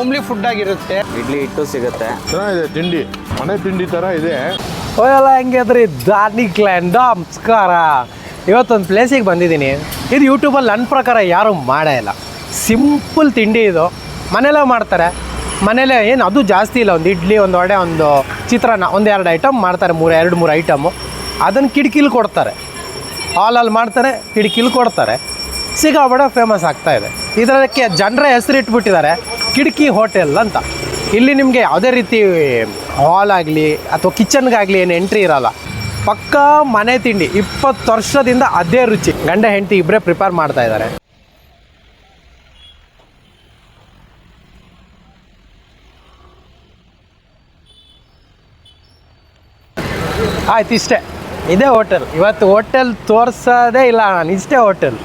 Homely food ಆಗಿರುತ್ತೆ. ಇಡ್ಲಿ ಹಿಟ್ಟು ಸಿಗುತ್ತೆ. ಚೆನ್ನಾಗಿದೆ ತಿಂಡಿ. ಮನೆ ತಿಂಡಿ ತರ ಇದೆ. ಹೋಯಲ್ಲ ಹೆಂಗಿದ್ರಿ ದಾನಿ ಕ್ಲ್ಯಾಂಡ್ ನಮಸ್ಕಾರ. ಇವತ್ತೊಂದು ಪ್ಲೇಸಿಗೆ ಬಂದಿದ್ದೀನಿ. ಇದು ಯೂಟ್ಯೂಬಲ್ಲಿ ನನ್ನ ಪ್ರಕಾರ ಯಾರೂ ಮಾಡೇ ಇಲ್ಲ. ಸಿಂಪಲ್ ತಿಂಡಿ ಇದು. ಮನೇಲೇ ಮಾಡ್ತಾರೆ. ಮನೇಲೆ ಏನು ಅದು ಜಾಸ್ತಿ ಇಲ್ಲ. ಒಂದು ಇಡ್ಲಿ ಒಂದು ವಡೆ ಒಂದು ಚಿತ್ರಾನ್ನ ಒಂದು ಎರಡು ಐಟಮ್ ಮಾಡ್ತಾರೆ. ಮೂರು ಎರಡು ಮೂರು ಐಟಮು ಅದನ್ನು ಕಿಟಕಿಲಿ ಕೊಡ್ತಾರೆ. ಹಾಲಲ್ಲಿ ಮಾಡ್ತಾರೆ ಕಿಟಕಿಲಿ ಕೊಡ್ತಾರೆ. ಸಿಗಾಬಡ ಫೇಮಸ್ ಆಗ್ತಾ ಇದೆ. ಇದಕ್ಕೆ ಜನರ ಹೆಸರು ಇಟ್ಬಿಟ್ಟಿದ್ದಾರೆ. ಕಿಟಕಿ ಹೋಟೆಲ್ ಅಂತ. ಇಲ್ಲಿ ನಿಮಗೆ ಯಾವುದೇ ರೀತಿ ಹಾಲ್ ಆಗಲಿ ಅಥವಾ ಕಿಚನ್ಗಾಗಲಿ ಏನು ಎಂಟ್ರಿ ಇರಲ್ಲ. ಪಕ್ಕಾ ಮನೆ ತಿಂಡಿ, ಇಪ್ಪತ್ತು ವರ್ಷದಿಂದ ಅದೇ ರುಚಿ. ಗಂಡ, ಹೆಂಡತಿ ಇಬ್ಬರೇ ಪ್ರಿಪೇರ್ ಮಾಡ್ತಾ ಇದ್ದಾರೆ ಆಯ್ತು, ಇಷ್ಟೇ. ಇದೇ ಹೋಟೆಲ್ ಇವತ್ತು ಹೋಟೆಲ್ ತೋರಿಸೋದೇ ಇಲ್ಲ ನಾನು ಇಷ್ಟೇ ಹೋಟೆಲ್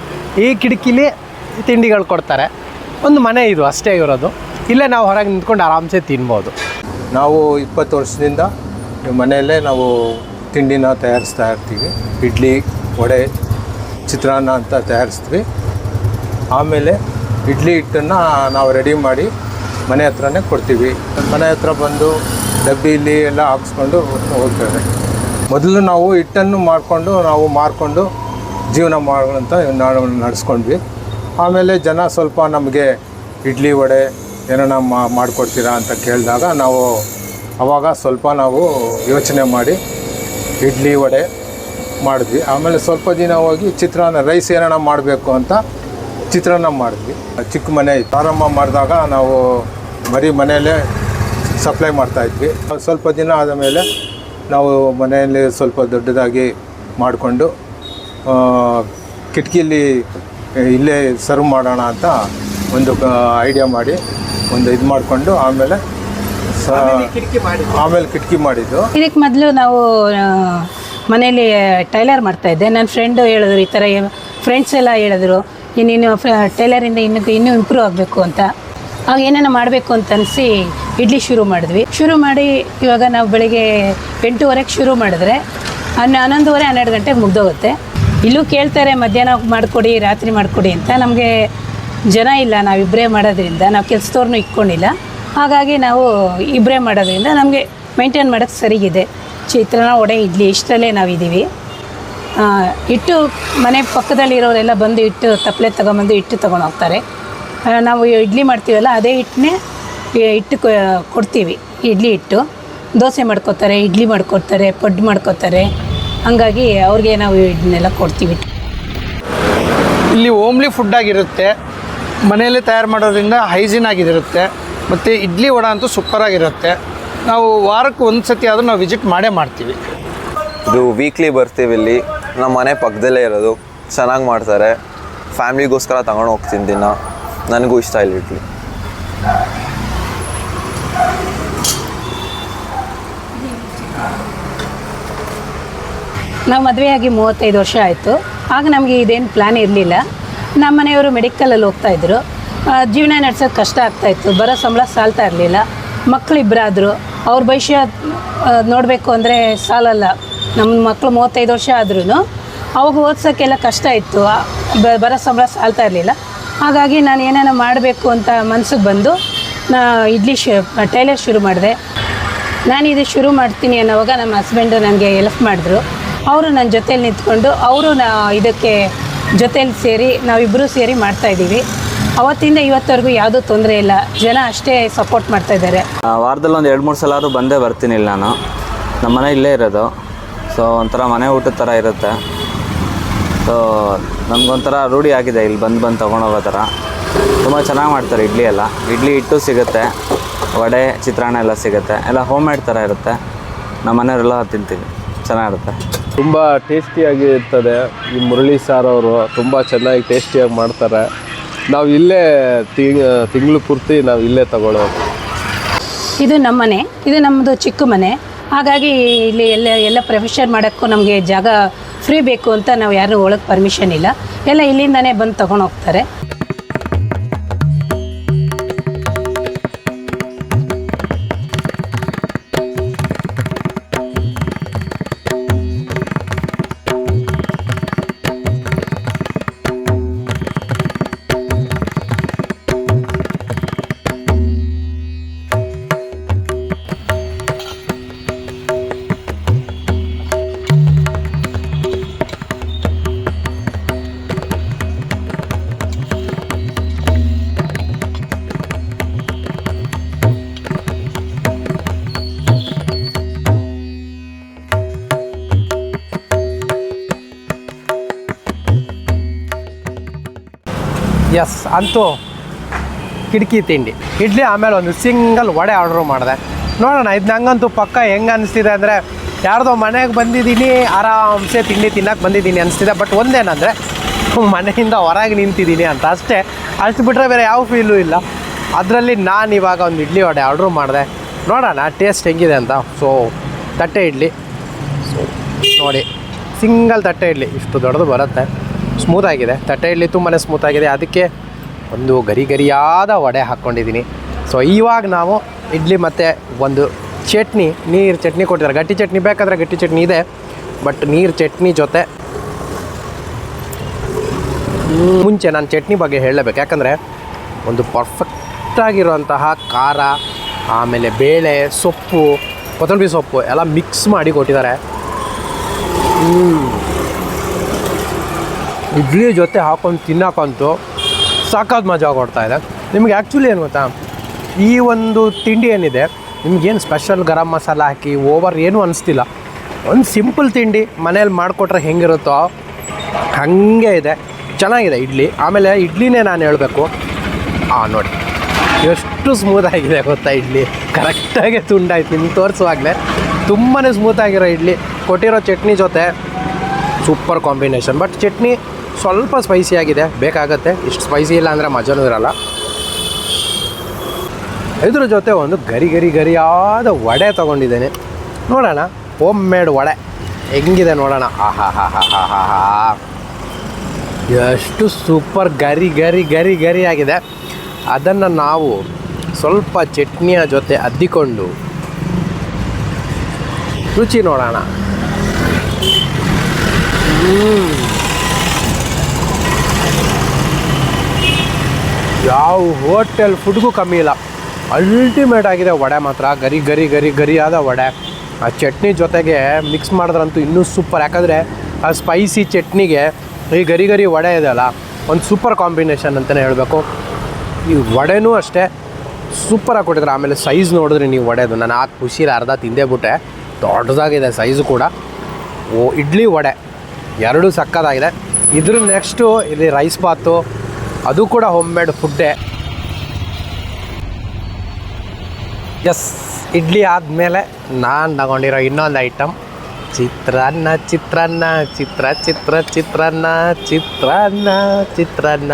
ಈ ಕಿಟಕಿಲಿ ತಿಂಡಿಗಳು ಕೊಡ್ತಾರೆ. ಒಂದು ಮನೆ ಇದು, ಅಷ್ಟೇ ಇರೋದು. ಇಲ್ಲೇ ನಾವು ಹೊರಗೆ ನಿಂತ್ಕೊಂಡು ಆರಾಮ್ಸೆ ತಿನ್ಬೋದು. ನಾವು ಇಪ್ಪತ್ತು ವರ್ಷದಿಂದ ಮನೆಯಲ್ಲೇ ನಾವು ತಿಂಡಿನ ತಯಾರಿಸ್ತಾ ಇರ್ತೀವಿ. ಇಡ್ಲಿ, ವಡೆ, ಚಿತ್ರಾನ್ನ ಅಂತ ತಯಾರಿಸ್ತೀವಿ. ಆಮೇಲೆ ಇಡ್ಲಿ ಹಿಟ್ಟನ್ನು ನಾವು ರೆಡಿ ಮಾಡಿ ಮನೆ ಹತ್ರನೇ ಕೊಡ್ತೀವಿ. ಮನೆ ಹತ್ರ ಬಂದು ಡಬ್ಬಿಲಿ ಎಲ್ಲ ಹಾಕ್ಸ್ಕೊಂಡು ಹೋಗ್ತೇವೆ. ಮೊದಲು ನಾವು ಹಿಟ್ಟನ್ನು ಮಾಡಿಕೊಂಡು ನಾವು ಮಾರ್ಕೊಂಡು ಜೀವನ ಮಾಡೋಂತ ನಾವು ನಡೆಸ್ಕೊಂಡ್ವಿ. ಆಮೇಲೆ ಜನ ಸ್ವಲ್ಪ ನಮಗೆ ಇಡ್ಲಿ ವಡೆ ಏನೋ ಮಾ ಮಾಡಿಕೊಡ್ತೀರಾ ಅಂತ ಕೇಳಿದಾಗ ನಾವು ಆವಾಗ ಸ್ವಲ್ಪ ನಾವು ಯೋಚನೆ ಮಾಡಿ ಇಡ್ಲಿ ವಡೆ ಮಾಡಿದ್ವಿ. ಆಮೇಲೆ ಸ್ವಲ್ಪ ದಿನ ಹೋಗಿ ಚಿತ್ರಾನ್ನ ರೈಸ್ ಏನಾರ ಮಾಡಬೇಕು ಅಂತ ಚಿತ್ರಾನ್ನ ಮಾಡಿದ್ವಿ. ಚಿಕ್ಕ ಮನೆ ಪ್ರಾರಂಭ ಮಾಡಿದಾಗ ನಾವು ಬರೀ ಮನೆಯಲ್ಲೇ ಸಪ್ಲೈ ಮಾಡ್ತಾಯಿದ್ವಿ ಸ್ವಲ್ಪ ದಿನ ಆದ ಮೇಲೆ ನಾವು ಮನೆಯಲ್ಲಿ ಸ್ವಲ್ಪ ದೊಡ್ಡದಾಗಿ ಮಾಡಿಕೊಂಡು ಕಿಟಕಿಲಿ ಇಲ್ಲೇ ಸರ್ವ್ ಮಾಡೋಣ ಅಂತ ಒಂದು ಐಡಿಯಾ ಮಾಡಿ ಒಂದು ಇದು ಮಾಡಿಕೊಂಡು ಆಮೇಲೆ ಆಮೇಲೆ ಕಿಟಕಿ ಮಾಡಿದ್ದು. ಇದಕ್ಕೆ ಮೊದಲು ನಾವು ಮನೇಲಿ ಟೈಲರ್ ಮಾಡ್ತಾ ಇದ್ದೆ. ನನ್ನ ಫ್ರೆಂಡು ಹೇಳಿದ್ರು ಈ ಥರ ಫ್ರೆಂಡ್ಸ್ ಎಲ್ಲ ಹೇಳಿದ್ರು ಇನ್ನೇನು ನೀನು ಟೈಲರಿಂದ ಇನ್ನೂ ಇನ್ನೂ ಇಂಪ್ರೂವ್ ಆಗಬೇಕು ಅಂತ. ಆಗ ಏನೇನೋ ಮಾಡಬೇಕು ಅಂತ ಅನಿಸಿ ಇಡ್ಲಿ ಶುರು ಮಾಡಿದ್ವಿ. ಶುರು ಮಾಡಿ ಇವಾಗ ನಾವು ಬೆಳಿಗ್ಗೆ ಎಂಟೂವರೆಗೆ ಶುರು ಮಾಡಿದ್ರೆ ಹನ್ನ ಹನ್ನೊಂದುವರೆ ಹನ್ನೆರಡು ಗಂಟೆಗೆ ಮುಗ್ದೋಗುತ್ತೆ. ಇಲ್ಲೂ ಕೇಳ್ತಾರೆ, ಮಧ್ಯಾಹ್ನ ಮಾಡಿಕೊಡಿ, ರಾತ್ರಿ ಮಾಡಿಕೊಡಿ ಅಂತ. ನಮಗೆ ಜನ ಇಲ್ಲ ನಾವಿಬ್ಬರೇ ಮಾಡೋದ್ರಿಂದ. ನಾವು ಕೆಲಸದವ್ರನ್ನೂ ಇಟ್ಕೊಂಡಿಲ್ಲ. ಹಾಗಾಗಿ ನಾವು ಇಬ್ಬರೇ ಮಾಡೋದ್ರಿಂದ ನಮಗೆ ಮೇಂಟೈನ್ ಮಾಡೋಕ್ಕೆ ಸರಿಗಿದೆ. ಚಿತ್ರಾನ್ನ ಒಡೆ ಇಡ್ಲಿ ಇಷ್ಟರಲ್ಲೇ ನಾವಿದ್ದೀವಿ ಇಟ್ಟು ಮನೆ ಪಕ್ಕದಲ್ಲಿರೋರೆಲ್ಲ ಬಂದು ಹಿಟ್ಟು ತಪ್ಪಲೆ ತೊಗೊಂಬಂದು ಹಿಟ್ಟು ತೊಗೊಂಡು ಹೋಗ್ತಾರೆ. ನಾವು ಇಡ್ಲಿ ಮಾಡ್ತೀವಲ್ಲ, ಅದೇ ಹಿಟ್ಟನ್ನೇ ಹಿಟ್ಟು ಕೊ- ಕೊಡ್ತೀವಿ. ಇಡ್ಲಿ ಹಿಟ್ಟು. ದೋಸೆ ಮಾಡ್ಕೋತಾರೆ, ಇಡ್ಲಿ ಮಾಡ್ಕೊಡ್ತಾರೆ, ಪಡ್ಡು ಮಾಡ್ಕೋತಾರೆ. ಹಂಗಾಗಿ ಅವ್ರಿಗೆ ನಾವು ಇದನ್ನೆಲ್ಲ ಕೊಡ್ತೀವಿ. ಇಲ್ಲಿ ಓಮ್ಲಿ ಫುಡ್ ಆಗಿರುತ್ತೆ. ಮನೆಯಲ್ಲೇ ತಯಾರು ಮಾಡೋದ್ರಿಂದ ಹೈಜೀನ್ ಆಗಿರುತ್ತೆ. ಮತ್ತು ಇಡ್ಲಿ ವಡ ಅಂತೂ ಸೂಪರಾಗಿರುತ್ತೆ ನಾವು ವಾರಕ್ಕೆ ಒಂದು ಸತಿ ಆದರೂ ನಾವು ವಿಸಿಟ್ ಮಾಡೇ ಮಾಡ್ತೀವಿ. ಇದು ವೀಕ್ಲಿ ಬರ್ತೀವಿ ಇಲ್ಲಿ. ನಮ್ಮ ಮನೆ ಪಕ್ಕದಲ್ಲೇ ಇರೋದು. ಚೆನ್ನಾಗಿ ಮಾಡ್ತಾರೆ. ಫ್ಯಾಮ್ಲಿಗೋಸ್ಕರ ತಗೊಂಡು ಹೋಗ್ತೀನಿ ದಿನ. ನನಗೂ ಇಷ್ಟ ಇಲ್ಲ ಇಡ್ಲಿ. ನಾವು ಮದುವೆಯಾಗಿ ಮೂವತ್ತೈದು ವರ್ಷ ಆಯಿತು. ಆಗ ನಮಗೆ ಇದೇನು ಪ್ಲ್ಯಾನ್ ಇರಲಿಲ್ಲ. ನಮ್ಮ ಮನೆಯವರು ಮೆಡಿಕಲಲ್ಲಿ ಹೋಗ್ತಾಯಿದ್ರು ಜೀವನ ನಡೆಸೋದು ಕಷ್ಟ ಆಗ್ತಾಯಿತ್ತು ಬರೋ ಸಂಬಳ ಸಾಲ್ತಾ ಇರಲಿಲ್ಲ. ಮಕ್ಕಳು ಇಬ್ಬರಾದರು ಅವ್ರ ಭವಿಷ್ಯ ನೋಡಬೇಕು ಅಂದರೆ ಸಾಲಲ್ಲ. ನಮ್ಮ ಮಕ್ಕಳು ಮೂವತ್ತೈದು ವರ್ಷ ಆದ್ರೂ ಅವಾಗ ಓದ್ಸೋಕ್ಕೆಲ್ಲ ಕಷ್ಟ ಇತ್ತು. ಬರೋ ಸಂಬಳ ಸಾಲ್ತಾ ಇರಲಿಲ್ಲ. ಹಾಗಾಗಿ ನಾನು ಏನೇನೋ ಮಾಡಬೇಕು ಅಂತ ಮನಸ್ಸಿಗೆ ಬಂದು, ನಾ ಇಡ್ಲಿ ಶು ಟೈಲರ್ ಶುರು ಮಾಡಿದೆ. ನಾನು ಇದು ಶುರು ಮಾಡ್ತೀನಿ ಅನ್ನೋವಾಗ ನಮ್ಮ ಹಸ್ಬೆಂಡು ನನಗೆ ಹೆಲ್ಪ್ ಮಾಡಿದ್ರು. ಅವರು ನನ್ನ ಜೊತೇಲಿ ನಿಂತ್ಕೊಂಡು ಅವರು ನಾ ಇದಕ್ಕೆ ಜೊತೇಲಿ ಸೇರಿ ನಾವಿಬ್ಬರೂ ಸೇರಿ ಮಾಡ್ತಾ ಇದ್ದೀವಿ. ಅವತ್ತಿಂದ ಇವತ್ತವರೆಗೂ ಯಾವುದೂ ತೊಂದರೆ ಇಲ್ಲ. ಜನ ಅಷ್ಟೇ ಸಪೋರ್ಟ್ ಮಾಡ್ತಾ ಇದ್ದಾರೆ. ವಾರದಲ್ಲಿ ಒಂದು ಎರಡು ಮೂರು ಸಲ ಆದರೂ ಬಂದೇ ಬರ್ತೀನಿ ಇಲ್ಲಿ ನಾನು. ನಮ್ಮ ಮನೆ ಇಲ್ಲೇ ಇರೋದು. ಸೊ ಒಂಥರ ಮನೆ ಊಟದ ಥರ ಇರುತ್ತೆ. ಸೊ ನಮಗೊಂಥರ ರೂಢಿ ಆಗಿದೆ ಇಲ್ಲಿ ಬಂದು ಬಂದು ತೊಗೊಂಡೋಗೋ ಥರ. ತುಂಬ ಚೆನ್ನಾಗಿ ಮಾಡ್ತಾರೆ ಇಡ್ಲಿ ಎಲ್ಲ. ಇಡ್ಲಿ ಹಿಟ್ಟು ಸಿಗುತ್ತೆ. ವಡೆ, ಚಿತ್ರಾನ್ನ ಎಲ್ಲ ಸಿಗುತ್ತೆ. ಎಲ್ಲ ಹೋಮ್ ಮೇಡ್ ಥರ ಇರುತ್ತೆ. ನಮ್ಮ ಮನೆಯವರೆಲ್ಲ ತಿಂತೀವಿ. ಚೆನ್ನಾಗಿರುತ್ತೆ. ತುಂಬ ಟೇಸ್ಟಿಯಾಗಿ ಇರ್ತದೆ. ಈ ಮುರಳಿ ಸಾರು ಅವರು ತುಂಬ ಚೆನ್ನಾಗಿ ಟೇಸ್ಟಿಯಾಗಿ ಮಾಡ್ತಾರೆ. ನಾವು ಇಲ್ಲೇ ತಿಂಗ್, ತಿಂಗಳು ಪೂರ್ತಿ ನಾವು ಇಲ್ಲೇ ತಗೊಳ್ಳೋದು. ಇದು ನಮ್ಮನೆ ಇದು ನಮ್ಮದು ಚಿಕ್ಕ ಮನೆ. ಹಾಗಾಗಿ ಇಲ್ಲಿ ಎಲ್ಲ ಎಲ್ಲ ಪ್ರೊಫೆಷನ್ ಮಾಡೋಕ್ಕೂ ನಮಗೆ ಜಾಗ ಫ್ರೀ ಬೇಕು ಅಂತ ನಾವು ಯಾರೂ ಒಳಗೆ ಪರ್ಮಿಷನ್ ಇಲ್ಲ. ಎಲ್ಲ ಇಲ್ಲಿಂದನೇ ಬಂದು ತೊಗೊಂಡು ಹೋಗ್ತಾರೆ. ಎಸ್ ಅಂತೂ ಕಿಟಕಿ ತಿಂಡಿ. ಇಡ್ಲಿ ಆಮೇಲೆ ಒಂದು ಸಿಂಗಲ್ ವಡೆ ಆರ್ಡ್ರ್ ಮಾಡಿದೆ. ನೋಡೋಣ ಇದು ನಂಗಂತೂ ಪಕ್ಕ ಹೆಂಗೆ ಅನಿಸ್ತಿದೆ ಅಂದರೆ ಯಾರ್ದೋ ಮನೆಗೆ ಬಂದಿದ್ದೀನಿ, ಆರಾಮ್ಸೆ ತಿಂಡಿ ತಿನ್ನಕ್ಕೆ ಬಂದಿದ್ದೀನಿ ಅನಿಸ್ತಿದೆ. ಬಟ್ ಒಂದೇನಂದರೆ, ಮನೆಯಿಂದ ಹೊರಗೆ ನಿಂತಿದ್ದೀನಿ ಅಂತ ಅಷ್ಟೇ. ಅಷ್ಟು ಬಿಟ್ಟರೆ ಬೇರೆ ಯಾವ ಫೀಲು ಇಲ್ಲ. ಅದರಲ್ಲಿ ನಾನು ಇವಾಗ ಒಂದು ಇಡ್ಲಿ ವಡೆ ಆರ್ಡ್ರ್ ಮಾಡಿದೆ. ನೋಡೋಣ ಟೇಸ್ಟ್ ಹೆಂಗಿದೆ ಅಂತ. ಸೊ ತಟ್ಟೆ ಇಡ್ಲಿ. ಸೊ ನೋಡಿ, ಸಿಂಗಲ್ ತಟ್ಟೆ ಇಡ್ಲಿ. ಇಷ್ಟು ದೊಡ್ಡದು ಬರುತ್ತೆ. ಸ್ಮೂತ್ ಆಗಿದೆ. ತಟ್ಟೆ ಇಡ್ಲಿ ತುಂಬಾ ಸ್ಮೂತ್ ಆಗಿದೆ. ಅದಕ್ಕೆ ಒಂದು ಗರಿ ಗರಿಯಾದ ವಡೆ ಹಾಕ್ಕೊಂಡಿದ್ದೀನಿ ಸೊ ಇವಾಗ ನಾವು ಇಡ್ಲಿ ಮತ್ತು ಒಂದು ಚಟ್ನಿ, ನೀರು ಚಟ್ನಿ ಕೊಟ್ಟಿದ್ದಾರೆ ಗಟ್ಟಿ ಚಟ್ನಿ ಬೇಕಾದರೆ ಗಟ್ಟಿ ಚಟ್ನಿ ಇದೆ ಬಟ್ ನೀರು ಚಟ್ನಿ ಜೊತೆ ಮುಂಚೆ ನಾನು ಚಟ್ನಿ ಬಗ್ಗೆ ಹೇಳಲೇಬೇಕು ಯಾಕಂದರೆ ಒಂದು ಪರ್ಫೆಕ್ಟಾಗಿರುವಂತಹ ಖಾರ, ಆಮೇಲೆ ಬೇಳೆ, ಸೊಪ್ಪು, ಕೊತ್ತಂಬರಿ ಸೊಪ್ಪು ಎಲ್ಲ ಮಿಕ್ಸ್ ಮಾಡಿ ಕೊಟ್ಟಿದ್ದಾರೆ. ಇಡ್ಲಿ ಜೊತೆ ಹಾಕೊಂಡು ತಿನ್ನಕ್ಕಂತೂ ಸಾಕಾದ ಮಜಾ ಇದೆ. ನಿಮಗೆ ಆ್ಯಕ್ಚುಲಿ ಏನು ಗೊತ್ತಾ? ಈ ಒಂದು ತಿಂಡಿ ಏನಿದೆ ನಿಮ್ಗೇನು ಸ್ಪೆಷಲ್ ಗರಂ ಮಸಾಲ ಹಾಕಿ ಓವರ್ ಏನೂ ಅನಿಸ್ತಿಲ್ಲ. ಒಂದು ಸಿಂಪಲ್ ತಿಂಡಿ ಮನೇಲಿ ಮಾಡಿಕೊಟ್ರೆ ಹೆಂಗಿರುತ್ತೋ ಹಾಗೆ ಇದೆ. ಚೆನ್ನಾಗಿದೆ ಇಡ್ಲಿ. ಆಮೇಲೆ ಇಡ್ಲಿನೇ ನಾನು ಹೇಳಬೇಕು. ಹಾಂ ನೋಡಿ. ಎಷ್ಟು ಸ್ಮೂತ್ ಆಗಿದೆ ಗೊತ್ತಾ ಇಡ್ಲಿ. ಕರೆಕ್ಟಾಗಿ ತುಂಡಾಯ್ತು. ನಿಮ್ಗೆ ತೋರಿಸುವಾಗಲೇ ತುಂಬಾ ಸ್ಮೂತಾಗಿರೋ ಇಡ್ಲಿ. ಕೊಟ್ಟಿರೋ ಚಟ್ನಿ ಜೊತೆ ಸೂಪರ್ ಕಾಂಬಿನೇಷನ್ ಬಟ್ ಚಟ್ನಿ ಸ್ವಲ್ಪ ಸ್ಪೈಸಿ ಆಗಿದೆ, ಬೇಕಾಗತ್ತೆ. ಇಷ್ಟು ಸ್ಪೈಸಿ ಇಲ್ಲ ಅಂದರೆ ಮಜನೂ ಇರಲ್ಲ. ಇದ್ರ ಜೊತೆ ಒಂದು ಗರಿ ಗರಿ ಗರಿಯಾದ ವಡೆ ತೊಗೊಂಡಿದ್ದೇನೆ. ನೋಡೋಣ ಹೋಮ್ ಮೇಡ್ ವಡೆ. ಹೆಂಗಿದೆ ನೋಡೋಣ. ಆಹಾ ಹಾ ಹಾ ಹಾ ಹಾ ಹಾ ಎಷ್ಟು ಸೂಪರ್ ಗರಿ ಗರಿ ಗರಿ ಗರಿ ಆಗಿದೆ. ಅದನ್ನು ನಾವು ಸ್ವಲ್ಪ ಚಟ್ನಿಯ ಜೊತೆ ಅದ್ದಿಕೊಂಡು ರುಚಿ ನೋಡೋಣ. ಯಾವ ಹೋಟೆಲ್ ಫುಡ್ಗೂ ಕಮ್ಮಿ ಇಲ್ಲ. ಅಲ್ಟಿಮೇಟ್ ಆಗಿದೆ ವಡೆ ಮಾತ್ರ. ಗರಿ ಗರಿ ಗರಿ, ಗರಿಯಾದ ವಡೆ. ಆ ಚಟ್ನಿ ಜೊತೆಗೆ ಮಿಕ್ಸ್ ಮಾಡಿದ್ರಂತೂ ಇನ್ನೂ ಸೂಪರ್ ಯಾಕಂದರೆ ಆ ಸ್ಪೈಸಿ ಚಟ್ನಿಗೆ ಈ ಗರಿ ಗರಿ ವಡೆ ಇದೆಯಲ್ಲ, ಒಂದು ಸೂಪರ್ ಕಾಂಬಿನೇಷನ್ ಅಂತಲೇ ಹೇಳಬೇಕು. ಈ ವಡೆನೂ ಅಷ್ಟೇ ಸೂಪರಾಗಿ ಕೊಟ್ಟಿದ್ರು ಆಮೇಲೆ ಸೈಜ್ ನೋಡಿದ್ರೆ ನೀವು ವಡೆದು. ನಾನು ಆ ಖುಷಿಲಿ ಅರ್ಧ ತಿಂದೇ ಬಿಟ್ಟೆ. ದೊಡ್ಡದಾಗಿದೆ ಸೈಜು ಕೂಡ. ಓ, ಇಡ್ಲಿ ವಡೆ. ಎರಡೂ ಸಕ್ಕದಾಗಿದೆ. ಇದ್ರ ನೆಕ್ಸ್ಟು ಇಲ್ಲಿ ರೈಸ್ ಬಾತು ಅದು ಕೂಡ ಹೋಮ್ ಮೇಡ್ ಫುಡ್ಡೇ ಎಸ್ ಇಡ್ಲಿ ಆದಮೇಲೆ ನಾನು ತಗೊಂಡಿರೋ ಇನ್ನೊಂದು ಐಟಮ್ ಚಿತ್ರಾನ್ನ ಚಿತ್ರಾನ್ನ, ಚಿತ್ರ ಚಿತ್ರ, ಚಿತ್ರಾನ್ನ ಚಿತ್ರಾನ್ನ ಚಿತ್ರಾನ್ನ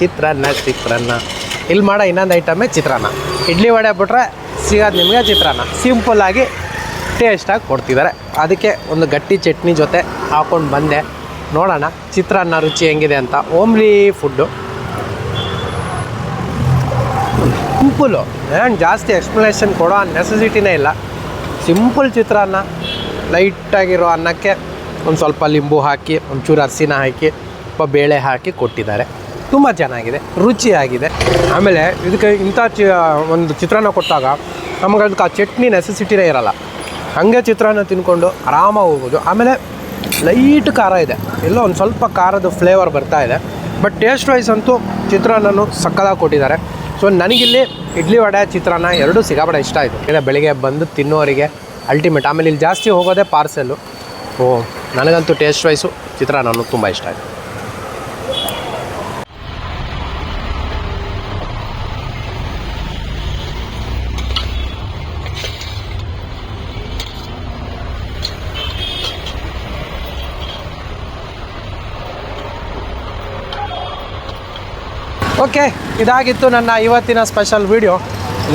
ಚಿತ್ರಾನ್ನ ಚಿತ್ರಾನ್ನ. ಇಲ್ಲಿ ಮಾಡೋ ಇನ್ನೊಂದು ಐಟಮೇ ಚಿತ್ರಾನ್ನ. ಇಡ್ಲಿ ವಡೆ ಬಿಟ್ರೆ ಸಿಗೋದು ನಿಮಗೆ ಚಿತ್ರಾನ್ನ. ಸಿಂಪಲ್ಲಾಗಿ ಟೇಸ್ಟಾಗಿ ಕೊಡ್ತಿದ್ದಾರೆ ಅದಕ್ಕೆ ಒಂದು ಗಟ್ಟಿ ಚಟ್ನಿ ಜೊತೆ ಹಾಕ್ಕೊಂಡು ಬಂದೆ. ನೋಡೋಣ ಚಿತ್ರಾನ್ನ ರುಚಿ ಹೆಂಗಿದೆ ಅಂತ. Homely food simple. ಏನು ಜಾಸ್ತಿ ಎಕ್ಸ್ಪ್ಲನೇಷನ್ ಕೊಡೋ ನೆಸೆಸಿಟಿನೇ ಇಲ್ಲ. ಸಿಂಪಲ್ ಚಿತ್ರಾನ್ನ ಲೈಟಾಗಿರೋ ಅನ್ನಕ್ಕೆ ಒಂದು ಸ್ವಲ್ಪ ಲಿಂಬು ಹಾಕಿ, ಒಂಚೂರು ಅರಿಸಿನ ಹಾಕಿ ಸ್ವಲ್ಪ ಬೇಳೆ ಹಾಕಿ ಕೊಟ್ಟಿದ್ದಾರೆ. ತುಂಬ ಚೆನ್ನಾಗಿದೆ, ರುಚಿಯಾಗಿದೆ. ಆಮೇಲೆ ಇದಕ್ಕೆ ಇಂಥ ಚಿ ಒಂದು ಚಿತ್ರಾನ್ನ ಕೊಟ್ಟಾಗ ನಮಗೆ ಅದಕ್ಕೆ ಆ ಚಟ್ನಿ ನೆಸೆಸಿಟಿನೇ ಇರಲ್ಲ. ಹಾಗೆ ಚಿತ್ರಾನ್ನ ತಿನ್ಕೊಂಡು ಆರಾಮಾಗಿ ಹೋಗ್ಬೋದು ಆಮೇಲೆ ಲೈಟ್ ಖಾರ ಇದೆ. ಎಲ್ಲೋ ಒಂದು ಸ್ವಲ್ಪ ಖಾರದ ಫ್ಲೇವರ್ ಬರ್ತಾ ಇದೆ. ಬಟ್ ಟೇಸ್ಟ್ ವೈಸ್ ಅಂತೂ ಚಿತ್ರಾನ್ನನು ಸಕ್ಕದಾಗಿ ಕೊಟ್ಟಿದ್ದಾರೆ. ಸೊ ನನಗಿಲ್ಲಿ ಇಡ್ಲಿ ವಡೆ, ಚಿತ್ರಾನ್ನ ಎರಡೂ ಸಿಗಾಬಡ ಇಷ್ಟ ಆಯಿತು ಏನ ಬೆಳಿಗ್ಗೆ ಬಂದು ತಿನ್ನೋರಿಗೆ ಅಲ್ಟಿಮೇಟ್ ಆಮೇಲೆ ಇಲ್ಲಿ ಜಾಸ್ತಿ ಹೋಗೋದೇ ಪಾರ್ಸೆಲ್ಲು ಓ, ನನಗಂತೂ ಟೇಸ್ಟ್ ವೈಸು ಚಿತ್ರಾನ್ನ ತುಂಬ ಇಷ್ಟ ಆಯಿತು. ಓಕೆ, ಇದಾಗಿತ್ತು ನನ್ನ ಇವತ್ತಿನ ಸ್ಪೆಷಲ್ ವಿಡಿಯೋ.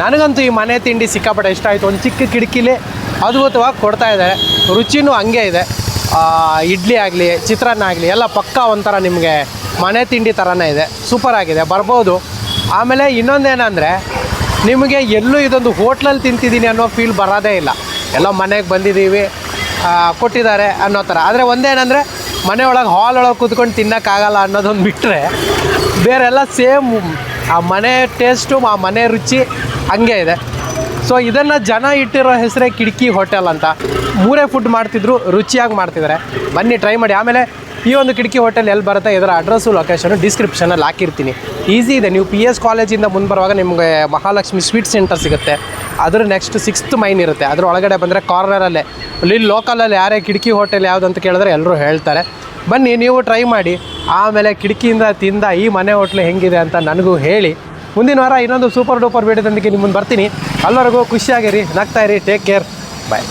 ನನಗಂತೂ ಈ ಮನೆ ತಿಂಡಿ ಸಿಕ್ಕಾಪಟ್ಟೆ ಇಷ್ಟ ಆಯಿತು. ಒಂದು ಚಿಕ್ಕ ಕಿಟಕಿಲಿ ಅದ್ಭುತವಾಗಿ ಕೊಡ್ತಾ ಇದ್ದಾರೆ. ರುಚಿನೂ ಹಂಗೆ ಇದೆ. ಇಡ್ಲಿ ಆಗಲಿ, ಚಿತ್ರಾನ್ನ ಆಗಲಿ, ಎಲ್ಲ ಪಕ್ಕ ಒಂಥರ ನಿಮಗೆ ಮನೆ ತಿಂಡಿ ಥರನೇ ಇದೆ. ಸೂಪರ್ ಆಗಿದೆ. ಬರ್ಬೋದು. ಆಮೇಲೆ ಇನ್ನೊಂದೇನೆಂದರೆ, ನಿಮಗೆ ಎಲ್ಲೂ ಇದೊಂದು ಹೋಟ್ಲಲ್ಲಿ ತಿಂತಿದ್ದೀನಿ ಅನ್ನೋ ಫೀಲ್ ಬರೋದೇ ಇಲ್ಲ. ಎಲ್ಲೋ ಮನೆಗೆ ಬಂದಿದ್ದೀವಿ ಕೊಟ್ಟಿದ್ದಾರೆ ಅನ್ನೋ ಥರ. ಆದರೆ ಒಂದೇನಂದರೆ ಮನೆ ಒಳಗೆ ಹಾಲ್ ಒಳಗೆ ಕೂತ್ಕೊಂಡು ತಿನ್ನೋಕ್ಕಾಗಲ್ಲ ಅನ್ನೋದೊಂದು ಬಿಟ್ಟರೆ ಬೇರೆಲ್ಲ ಸೇಮ್ ಆ ಮನೆ ಟೇಸ್ಟು ಆ ಮನೆ ರುಚಿ ಹಂಗೆ ಇದೆ. ಸೊ ಇದನ್ನು ಜನ ಇಟ್ಟಿರೋ ಹೆಸರೇ ಕಿಟಕಿ ಹೋಟೆಲ್ ಅಂತ. ಮೂರೇ ಫುಡ್ ಮಾಡ್ತಿದ್ರು, ರುಚಿಯಾಗಿ ಮಾಡ್ತಿದ್ದಾರೆ ಬನ್ನಿ ಟ್ರೈ ಮಾಡಿ. ಆಮೇಲೆ ಈ ಒಂದು ಕಿಟಕಿ ಹೋಟೆಲ್ ಎಲ್ಲಿ ಬರುತ್ತೆ, ಇದರ ಅಡ್ರೆಸ್ಸು ಲೊಕೇಶನು ಡಿಸ್ಕ್ರಿಪ್ಷನಲ್ಲಿ ಹಾಕಿರ್ತೀನಿ. ಈಸಿ ಇದೆ. ನೀವು ಪಿ ಎಸ್ ಕಾಲೇಜಿಂದ ಮುಂದೆ ಬರುವಾಗ ನಿಮಗೆ ಮಹಾಲಕ್ಷ್ಮಿ ಸ್ವೀಟ್ ಸೆಂಟರ್ ಸಿಗುತ್ತೆ. ಅದ್ರ ನೆಕ್ಸ್ಟ್ ಸಿಕ್ಸ್ತ್ ಮೈನ್ ಇರುತ್ತೆ. ಅದ್ರ ಒಳಗಡೆ ಬಂದರೆ ಕಾರ್ನರಲ್ಲೇ ಇಲ್ಲಿ ಲೋಕಲಲ್ಲಿ ಯಾರೇ ಕಿಟಕಿ ಹೋಟೆಲ್ ಯಾವುದು ಅಂತ ಕೇಳಿದ್ರೆ ಎಲ್ಲರೂ ಹೇಳ್ತಾರೆ. ಬನ್ನಿ, ನೀವು ಟ್ರೈ ಮಾಡಿ. ಆಮೇಲೆ ಕಿಟಕಿಯಿಂದ ತಿಂದ ಈ ಮನೆ ಹೋಟ್ಲು ಹೆಂಗಿದೆ ಅಂತ ನನಗೂ ಹೇಳಿ. ಮುಂದಿನ ವಾರ ಇನ್ನೊಂದು ಸೂಪರ್ ಡೂಪರ್ ಬೇಡದೊಂದಿಗೆ ನಿಮ್ಮನ್ನು ಬರ್ತೀನಿ. ಅಲ್ಲವರೆಗೂ ಖುಷಿಯಾಗಿರಿ ನಗ್ತಾಯಿರಿ ಟೇಕ್ ಕೇರ್ ಬಾಯ್